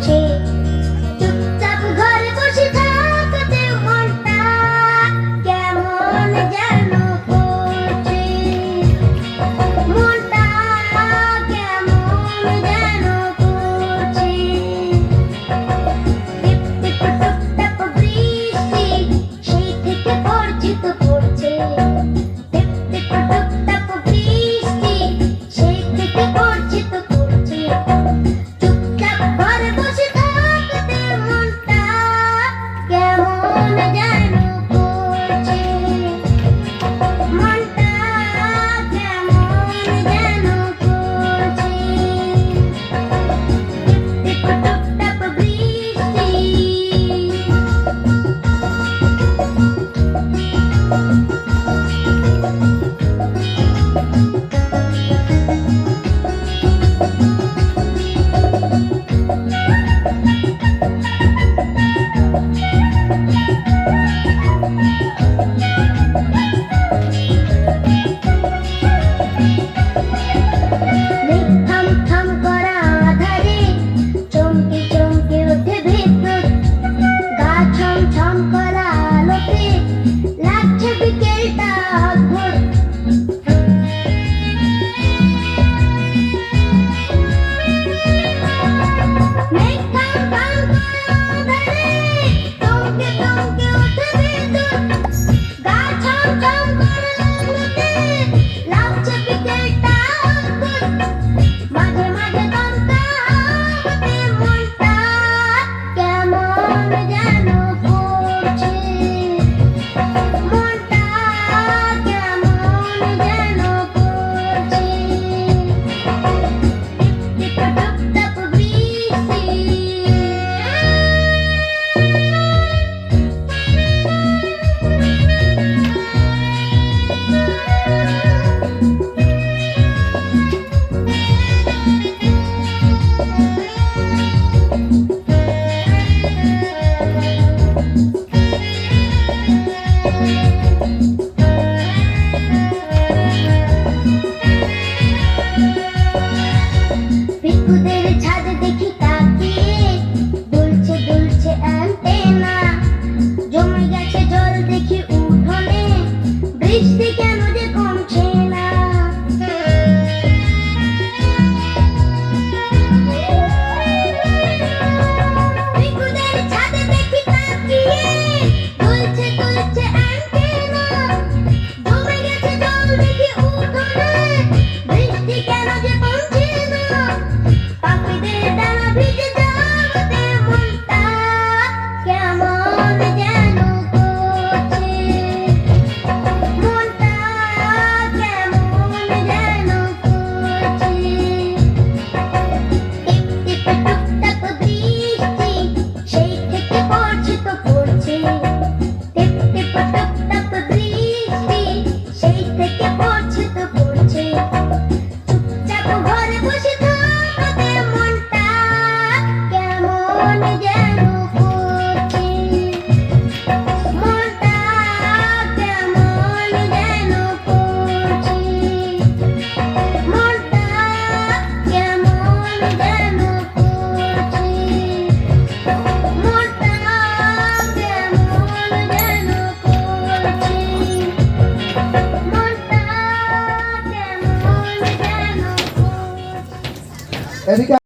watching. Don't get, don't get, don't get, don't get, don't get, don't get, don't get, পড়ছে তো পড়ছে চুপচাপ এদিকে